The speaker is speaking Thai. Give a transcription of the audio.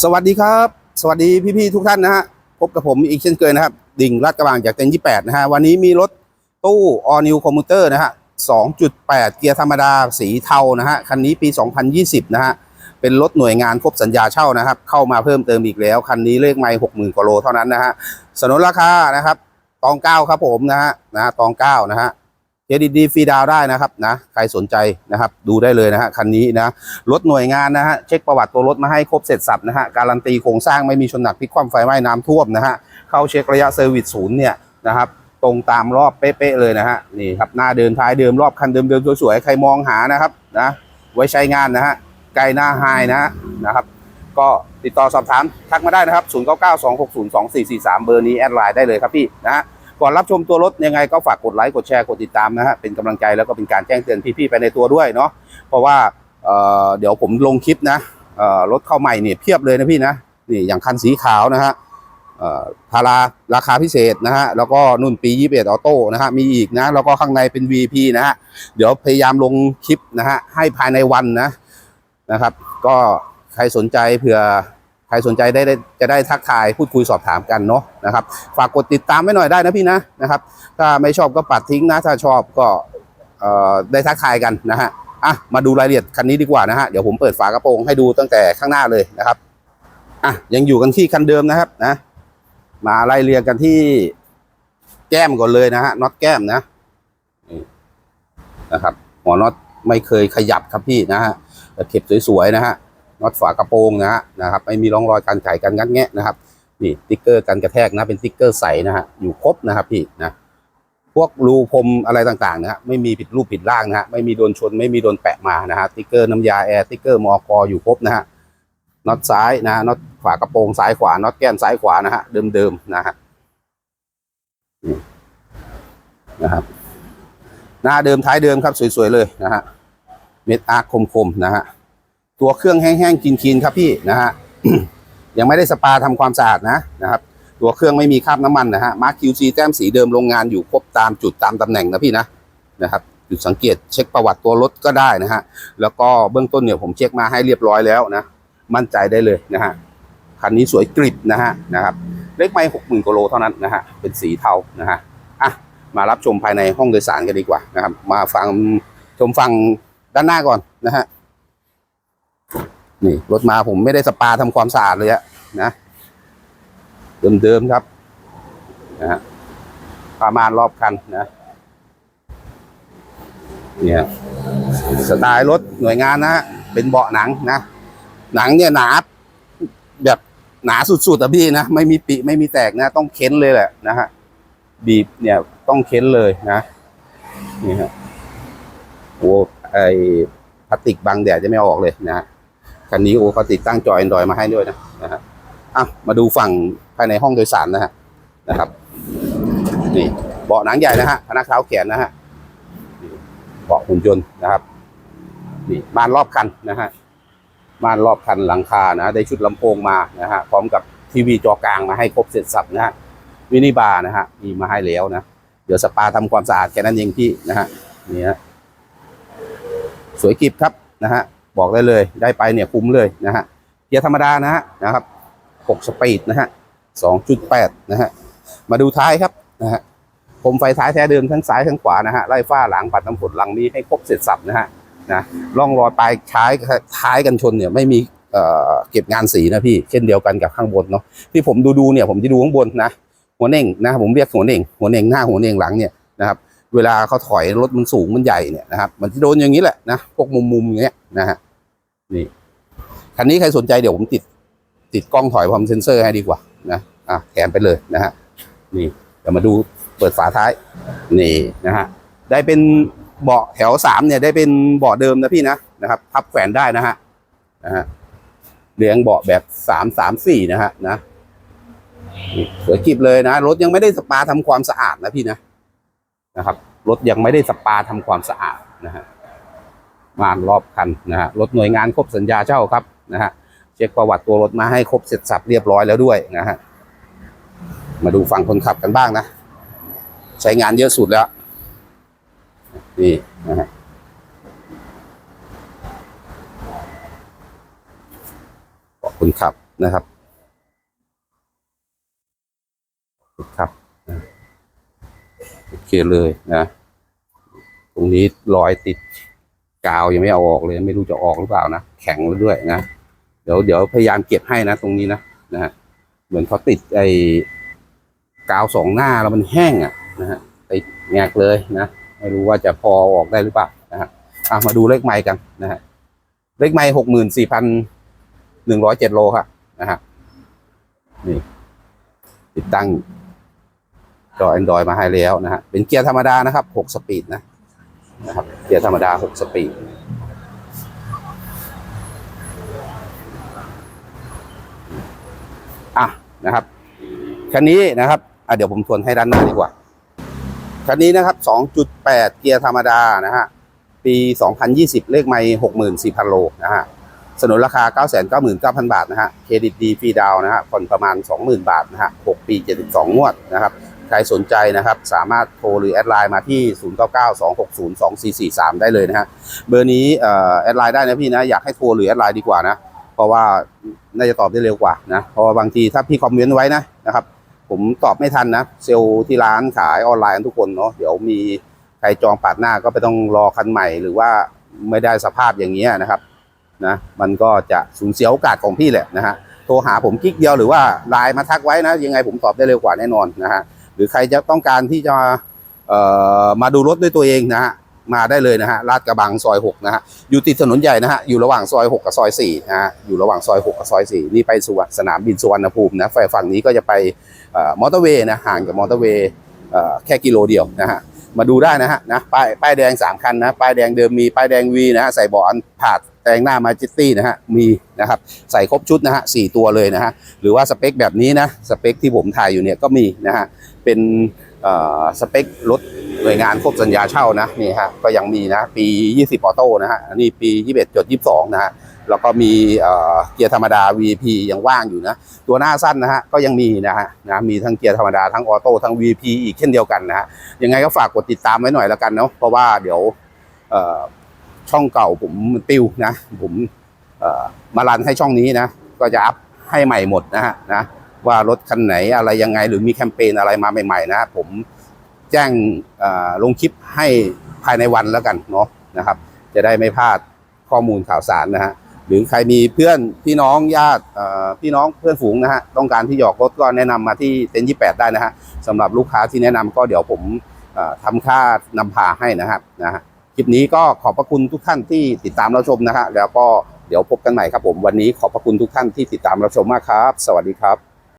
สวัสดีครับ สวัสดีพี่ๆทุกท่านนะฮะพบกับผมอีกเช่นเคยนะครับ ดิ่งลาดกระบังจากเต็นท์28นะฮะวันนี้มีรถตู้ All New Commuter นะฮะ2.8เกียร์ธรรมดาสีเทานะฮะคันนี้ปี 2020 นะฮะเป็นรถหน่วยงานครบสัญญาเช่านะครับ เข้ามาเพิ่มเติมอีกแล้ว คันนี้เลขไม่60,000กว่าโลเท่านั้นนะฮะสนนราคานะครับตองเก้าครับผมนะฮะนะตองเก้านะฮะ เครดิตดีฟรีดาวได้นะครับนะใครสนใจนะครับ ดูได้เลยนะฮะคันนี้นะรถหน่วยงานนะฮะเช็คประวัติตัวรถมาให้ครบเสร็จสับนะฮะการันตีโครงสร้างไม่มีชนหนักพลิกคว่ำไฟไหม้น้ำท่วมนะฮะเข้าเช็คระยะเซอร์วิสศูนย์เนี่ยนะครับตรงตามรอบเป๊ะๆเลยนะฮะนี่ครับหน้าเดินท้ายเดิมรอบคันเดิมๆสวยๆใครมองหานะครับนะไว้ใช้งานนะฮะไกลหน้าไฮนะฮะนะครับ ก็ติดต่อสอบถามทักมาได้นะครับ 0 9 9 2 6 0 2 4 4 3 เบอร์นี้แอดไลน์ได้เลยครับพี่นะฮะ ก่อนรับชมตัวรถยังไงก็ฝากกดไลค์กดแชร์กดติดตามนะฮะเป็นกำลังใจแล้วก็เป็นการแจ้งเตือนพี่ๆไปในตัวด้วยเนาะเพราะว่าเเดี๋ยวผมลงคลิปนะรถเข้าใหม่เนี่ยเพียบเลยนะพี่นะนี่อย่างคันสีขาวนะฮะพาราราคาพิเศษนะฮะแล้วก็นุ่นปี 21 ออโต้นะฮะมีอีกนะแล้วก็ข้างในเป็น VP นะฮะเดี๋ยวพยายามลงคลิปนะฮะให้ภายในวันนะนะครับ ก็ใครสนใจเผื่อ ครสนใจได้ได้จะได้ทักทายพูดคุยสอบถามกันเนาะนะครับ ฝากกดติดตามไว้หน่อยได้นะพี่นะนะครับ ถ้าไม่ชอบก็ปัดทิ้งนะ ถ้าชอบก็ได้ทักทายกันนะฮะอะมาดูรายละเอียดคันนี้ดีกว่านะฮะเดี๋ยวผมเปิดฝากระโปรงให้ดูตั้งแต่ข้างหน้าเลยนะครับอะยังอยู่กันที่คันเดิมนะครับนะมาไล่เรียงกันที่แก้มก่อนเลยนะฮะน็อตแก้มนะนี่นะครับหัวน็อตไม่เคยขยับครับพี่นะฮะเก็บสวยๆนะฮะ น็อตฝากระโปรงนะฮะนะครับไม่มีร่องรอยการไขกันงัดแงะนะครับนี่ติ๊กเกอร์กันกระแทกนะเป็นติ๊กเกอร์ใสนะฮะอยู่ครบนะครับพี่นะพวกรูพรมอะไรต่างๆนะฮะไม่มีผิดรูปผิดร่างนะฮะไม่มีโดนชนไม่มีโดนแปะมานะฮะติ๊กเกอร์น้ำยาแอร์ติ๊กเกอร์มอกออยู่ครบนะฮะน็อตซ้ายนะฮะน็อตขวากระโปรงซ้ายขวาน็อตแก้มซ้ายขวานะฮะเดิมๆนะฮะนี่นะครับหน้าเดิมท้ายเดิมครับสวยๆเลยนะฮะเม็ดอาร์คคมๆนะฮะ ตัวเครื่องแห้งๆกินๆครับพี่นะฮะยังไม่ได้สปาทำความสะอาดนะนะครับ ตัวเครื่องไม่มีคราบน้ำมันนะฮะมาร์ค QC แต้มสีเดิมโรงงานอยู่ครบตามจุดตามตำแหน่งนะพี่นะนะครับจุดสังเกตเช็คประวัติตัวรถก็ได้นะฮะแล้วก็เบื้องต้นเนี่ยผมเช็คมาให้เรียบร้อยแล้วนะมั่นใจได้เลยนะฮะคันนี้สวยกริบนะฮะนะครับเลขไม่หกหมื่นกิโลเท่านั้นนะฮะเป็นสีเทานะฮะอะมารับชมภายในห้องโดยสารกันดีกว่านะครับ มาฟังชมฟังด้านหน้าก่อนนะฮะ นี่รถมาผมไม่ได้สปาทำความสะอาดเลยอะนะเดิมๆครับนะฮะประมาณรอบคันนะเนี่ยสไตล์รถหน่วยงานนะฮะเป็นเบาะหนังนะหนังเนี่ยหนาแบบหนาสุดๆอะพี่นะไม่มีปิไม่มีแตกนะ ต้องเค้นเลยแหละนะฮะบีบเนี่ยต้องเค้นเลยนะนี่ฮะโอ้ไอพลาสติกบังแดดจะไม่ออกเลยนะฮะ คันนี้โอ้เขาติดตั้งจอ Android มาให้ด้วยนะนะฮะอะมาดูฝั่งภายในห้องโดยสารนะฮะนะครับนี่เบาะหนังใหญ่นะฮะพนักเท้าแขนนะฮะเบาะหุ่นยนต์นะครับนี่ม่านรอบคันนะฮะม่านรอบคันหลังคานะได้ชุดลำโพงมานะฮะพร้อมกับทีวีจอกลางมาให้ครบเสร็จสับนะฮะมินิบาร์นะฮะมีมาให้แล้วนะเดี๋ยวสปาทำความสะอาดแค่นั้นเองพี่นะฮะนี่ฮะสวยกริบครับนะฮะ บอกได้เลยได้ไปเนี่ยคุ้มเลยนะฮะเกียร์ธรรมดานะฮะนะครับ6สปีดนะฮะ2.8นะฮะมาดูท้ายครับนะฮะผมไฟท้ายแท้เดิมทั้งซ้ายทั้งขวานะฮะไล่ฟ้าหลังปัดน้ำฝนหลังมีให้ครบเสร็จสับนะฮะนะร่องรอยปลายท้ายท้ายกันชนเนี่ยไม่มีเอ่อเก็บงานสีนะพี่เช่นเดียวกันกับข้างบนเนาะที่ผมดูดูเนี่ยผมจะดูข้างบนนะหัวเน่งนะผมเรียกหัวเน่งหัวเน่งหน้าหัวเน่งหลังเนี่ยนะครับ เวลาเขาถอยรถมันสูงมันใหญ่เนี่ยนะครับมันจะโดนอย่างนี้แหละนะพวกมุมมุมอย่างเงี้ยนะฮะนี่คันนี้ใครสนใจเดี๋ยวผมติด ติดกล้องถอยพร้อมเซ็นเซอร์ให้ดีกว่านะอะแถมไปเลยนะฮะนี่เดี๋ยวมาดูเปิดฝาท้าย นี่นะฮะได้เป็นเบาะแถวสามเนี่ยได้เป็นเบาะเดิมนะพี่นะนะครับพับแขวนได้นะฮะนะฮะเรียงเบาะแบบสามสามสี่นะฮะนะนี่สวยกิบเลยนะรถยังไม่ได้สปาทำความสะอาดนะพี่นะ นะครับรถยังไม่ได้สปาทำความสะอาดนะฮะมานรอบคันนะฮะรถหน่วยงานครบสัญญาเช่าครับนะฮะเช็คประวัติตัวรถมาให้ครบเสร็จสับเรียบร้อยแล้วด้วยนะฮะมาดูฝั่งคนขับกันบ้างนะ ใช้งานเยอะสุดแล้ว นี่นะฮะเบาะคนขับนะครับครับ โอเคเลยนะตรงนี้รอยติดกาวยังไม่เอาออกเลย ไม่รู้จะออกหรือเปล่านะแข็งแล้วด้วยนะเดี๋ยวเดี๋ยวพยายามเก็บให้นะตรงนี้นะนะฮะเหมือนเขาติดไอ้กาวสองหน้าแล้วมันแห้งอะนะฮะติดแงกเลยนะไม่รู้ว่าจะพอออกได้หรือเปล่านะฮะอะมาดูเลขไม้กันนะฮะเลขไม้หกหมื่นสี่พันหนึ่งร้อยเจ็ดโลค่ะนะฮะนี่ติดตั้ง จอ Android มาให้แล้วนะฮะเป็นเกียร์ธรรมดานะครับหกสปีดนะนะครับเกียร์ธรรมดา 6 สปีดอะนะครับคันนี้นะครับอะเดี๋ยวผมทวนให้ด้านหน้าดีกว่าคันนี้นะครับ 2.8 เกียร์ธรรมดานะฮะปี 2020 เลขไม่64,000 โลนะฮะสนุนราคา 999,000 บาทนะฮะ เครดิตดีฟรีดาวน์นะฮะผ่อนประมาณ 20,000 บาทนะฮะ 6 ปี 72 งวดนะครับ ใครสนใจนะครับ สามารถโทรหรือแอดไลน์มาที่ 0992602443 ได้เลยนะฮะเบอร์นี้แอดไลน์ได้นะพี่นะ อยากให้โทรหรือแอดไลน์ดีกว่านะ เพราะว่าน่าจะตอบได้เร็วกว่านะ เพราะว่าบางทีถ้าพี่คอมเมนต์ไว้นะนะครับ ผมตอบไม่ทันนะ เซลล์ที่ร้านขายออนไลน์ทุกคนเนาะเดี๋ยวมีใครจองปาดหน้าก็ไปต้องรอคันใหม่หรือว่าไม่ได้สภาพอย่างเงี้ยนะครับนะมันก็จะสูญเสียโอกาสของพี่แหละนะฮะโทรหาผมกิ๊กเดียวหรือว่าไลน์มาทักไว้นะ ยังไงผมตอบได้เร็วกว่าแน่นอนนะฮะ หรือใครจะต้องการที่จะมาดูรถด้วยตัวเองนะฮะมาได้เลยนะฮะลาดกระบังซอยหกนะฮะอยู่ติดถนนใหญ่นะฮะอยู่ระหว่างซอยหกกับซอยสี่นะฮะอยู่ระหว่างซอยหกกับซอยสี่นี่ไปสุวรรณสนามบินสุวรรณภูมินะฝ่ายฝั่งนี้ก็จะไปมอเตอร์เวย์นะห่างกับมอเตอร์เวย์แค่กิโลเดียวนะฮะ มาดูได้นะฮะนะป้ายป้ายแดงสามคันนะป้ายแดงเดิมมีป้ายแดงวีนะฮะใส่เบาะอันผาดแต่งหน้ามาจิตตี้นะฮะมีนะครับใส่ครบชุดนะฮะสี่ตัวเลยนะฮะหรือว่าสเปคแบบนี้นะสเปคที่ผมถ่ายอยู่เนี่ยก็มีนะฮะเป็นสเปครถหน่วยงานครบสัญญาเช่านะนี่ฮะก็ยังมีนะปี 20 ออโต้นะฮะนนี้ปี 21.22 นะฮะ แล้วก็มีเกียร์ธรรมดา VP ยังว่างอยู่นะ ตัวหน้าสั้นนะฮะก็ยังมีนะฮะนะมีทั้งเกียร์ธรรมดาทั้งออโต้ทั้ง VP อีกเช่นเดียวกันนะฮะยังไงก็ฝากกดติดตามไว้หน่อยแล้วกันเนาะเพราะว่าเดี๋ยวช่องเก่าผมติวนะ ผมมารันให้ช่องนี้นะ ก็จะอัพให้ใหม่หมดนะฮะนะว่ารถคันไหนอะไรยังไงหรือมีแคมเปญอะไรมาใหม่ ๆ นะ ผมแจ้งลงคลิปให้ภายในวันแล้วกันเนาะนะครับ จะได้ไม่พลาดข้อมูลข่าวสารนะฮะ หรือใครมีเพื่อนพี่น้องญาติพี่น้องเพื่อนฝูงนะฮะต้องการที่หยอกรถก็แนะนำมาที่เต็นท์ยี่แปดได้นะฮะสำหรับลูกค้าที่แนะนำก็เดี๋ยวผมเอ่อทำค่านำพาให้นะครับนะฮะคลิปนี้ก็ขอบพระคุณทุกท่านที่ติดตามเราชมนะฮะแล้วก็เดี๋ยวพบกันใหม่ครับผมวันนี้ขอบพระคุณทุกท่านที่ติดตามเราชมมากครับ สวัสดีครับ